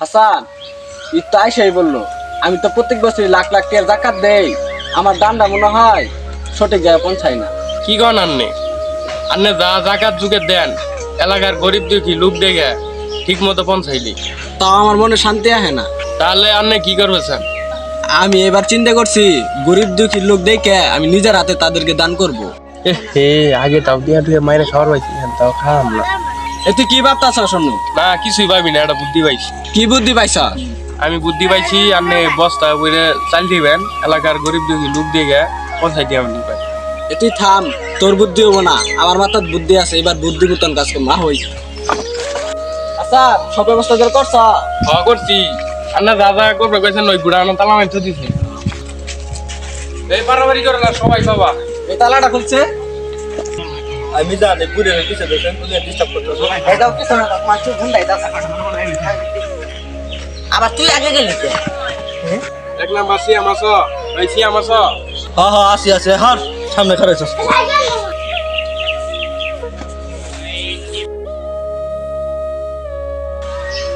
হাসান তো আইসাই বলল আমি তো প্রত্যেক বছরই লাখ লাখ টাকার জাকাত দেই। আমার দানটা মনে হয় সঠিক জায়গায় পৌঁছায় না। কি কন আন্নে আন্নে যা জাকাত যুগে দেন এলাকার গরিব দুঃখী লোক দেখে ঠিক মতো পৌঁছাইলি। তাও আমার মনে শান্তি আহে না। তাহলে আন্নে কি করবেছেন আমি এবার চিন্তা করছি গরিব দুঃখী লোক দেখে আমি নিজের হাতে তাদেরকে দান করব। হে আগে তাও দিয়া টুয়ে মাইরে খাওয়ার পাইছি তাও খাওয়াম না। এ তুই কি ভাবতাছ শোনো না কিছুই পাবি না একটা বুদ্ধি পাইছি। কি বুদ্ধি পাইছ? আমি বুদ্ধি পাইছি আপনি বস্তা বইরে চাল দিবেন এলাকার গরিব দুঃখী লোক দেখে পৌঁছাই দিয়ে আমি পাই এ তুই থাম তোর বুদ্ধি হব না। আমার মাথার বুদ্ধি আছে এবার বুদ্ধি মতন কাজ করব না হই। আচ্ছা সব ব্যবস্থা করে করছ? হওয়া করছি। আন্না দাদা করবে কইছেন ওই বুড়া আনা তালা মাইতে দিছে এই পারাবারি করে না সবাই বাবা এই তালাটা খুলছে? আমি জানি পুরে পিছে দেখেন পুরে ডিস্টার্ব করতেছ এটাও কি শোনা তোমার চোখ ঠান্ডা এটা আবার তুই আগে গেলি কে? এক নাম্বার সিয়াম আস ওই সিয়াম আস হ্যাঁ হ্যাঁ আসি আসি হার সামনে খারাইছস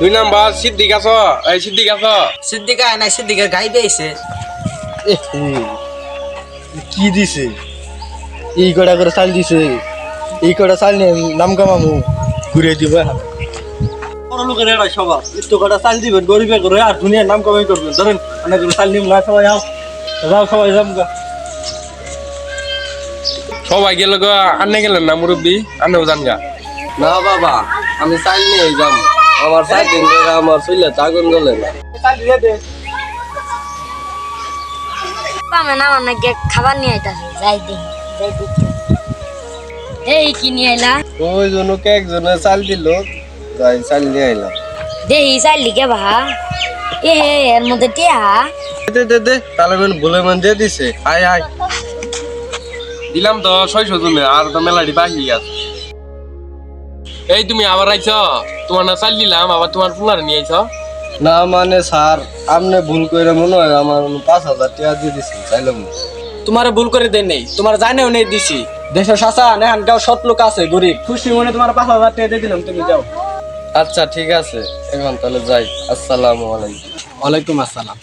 দুই নাম্বার সিদ্দিক আস এই সিদ্দিক আস সিদ্দিকা নাই সিদ্দিকা গাই বেয়েছে কি দিছে এই কটা করে চাল দিছে এই কটা চাল নিয়ে নাম কামামু ঘুরে দিব। বড় লোকের এরা সবার একটু কটা চাল দিবেন গরিবে করে আর দুনিয়ার নাম কামাই করবেন। ধরেন অনেক করে চাল নিম না সবাই যাও সবাই যাম গা। সবাই গেল গো আন্নে গেলেন না মুরব্বী? আন্নেও জান গা। না বাবা আমি চাইল নিয়ে যাম। আমার দিন ধরে আমার চুলে আগুন জ্বলে না। পামে না আমার নাকি খাবার নিয়ে আইতাছে। যাই দেখি যাই দেখি এই কি নিয়ে আইলা? ওই জনকে একজনে চাল দিল? যাই চাল নিয়ে আইলাম দেহি চাইলি কে ভা এ এর মধ্যে টিয়া। দে দে দে তাহলে মানে ভুলে মান দিয়ে দিছে। আয় আয়। দিলাম তো ছয়শো জনে আর তো মেলাটি বাকি আছে। এই তুমি আবার আইছ? তোমার না চাল দিলাম আবার তোমার পুলার নিয়ে আইছ? না মানে স্যার আপনি ভুল করে মনে হয় আমার পাঁচ হাজার টাকা দিয়ে দিছি চাইলাম তোমার ভুল করে দেন নেই তোমার জানেও নেই দিছি। দেশের শাসন এখন কেউ সৎ লোক আছে গরিব। খুশি মনে তোমার পাঁচ হাজার টাকা দিয়ে দিলাম তুমি যাও। আচ্ছা ঠিক আছে। এখন তাহলে যাই। আসসালামু আলাইকুম। ওয়ালাইকুম আসসালাম।